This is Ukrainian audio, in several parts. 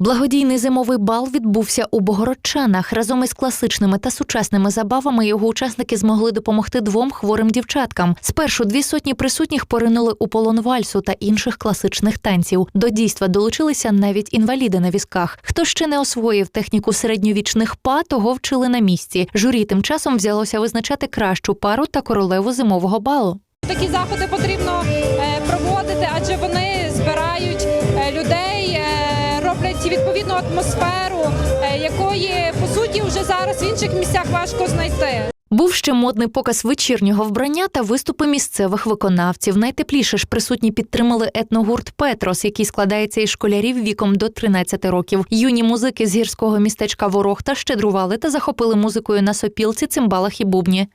Благодійний зимовий бал відбувся у Богородчанах. Разом із класичними та сучасними забавами його учасники змогли допомогти двом хворим дівчаткам. Спершу дві сотні присутніх поринули у полон вальсу та інших класичних танців. До дійства долучилися навіть інваліди на візках. Хто ще не освоїв техніку середньовічних па, того вчили на місці. Журі тим часом взялося визначати кращу пару та королеву зимового балу. Такі заходи потрібно е, проводити, адже вони збирають е, людей, роблять відповідну атмосферу, е, якої по суті вже зараз в інших місцях важко знайти. Був ще модний показ вечірнього вбрання та виступи місцевих виконавців. Найтепліше ж присутні підтримали етногурт Петрос, який складається із школярів віком до 13 років. Юні музики з гірського містечка Ворохта щедрували та захопили музикою на сопілці, цимбалах і бубні.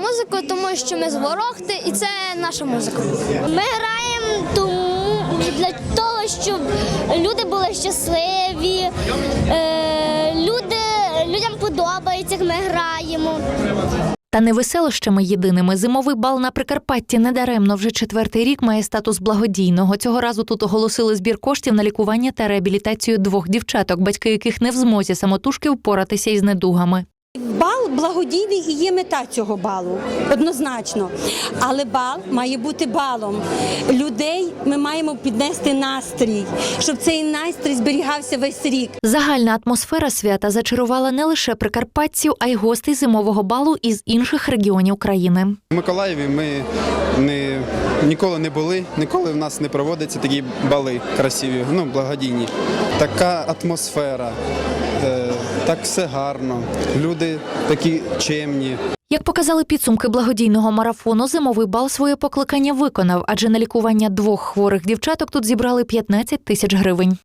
Музику, тому що ми з Ворохти, і це наша музика. Ми граємо тому для того, щоб люди були щасливі, е, люди, людям подобається, як ми граємо. Та не веселощами єдиними. Зимовий бал на Прикарпатті недаремно вже четвертий рік має статус благодійного. Цього разу тут оголосили збір коштів на лікування та реабілітацію двох дівчаток, батьки яких не в змозі самотужки впоратися із недугами. Бал благодійний і є мета цього балу, однозначно. Але бал має бути балом. Людей ми маємо піднести настрій, щоб цей настрій зберігався весь рік. Загальна атмосфера свята зачарувала не лише прикарпатців, а й гостей зимового балу із інших регіонів країни. В Миколаєві ми не, ніколи не були, ніколи в нас не проводяться такі бали красиві, ну, благодійні. Така атмосфера, так все гарно. Люди такі чемні. Як показали підсумки благодійного марафону, зимовий бал своє покликання виконав, адже на лікування двох хворих дівчаток тут зібрали 15 тисяч гривень.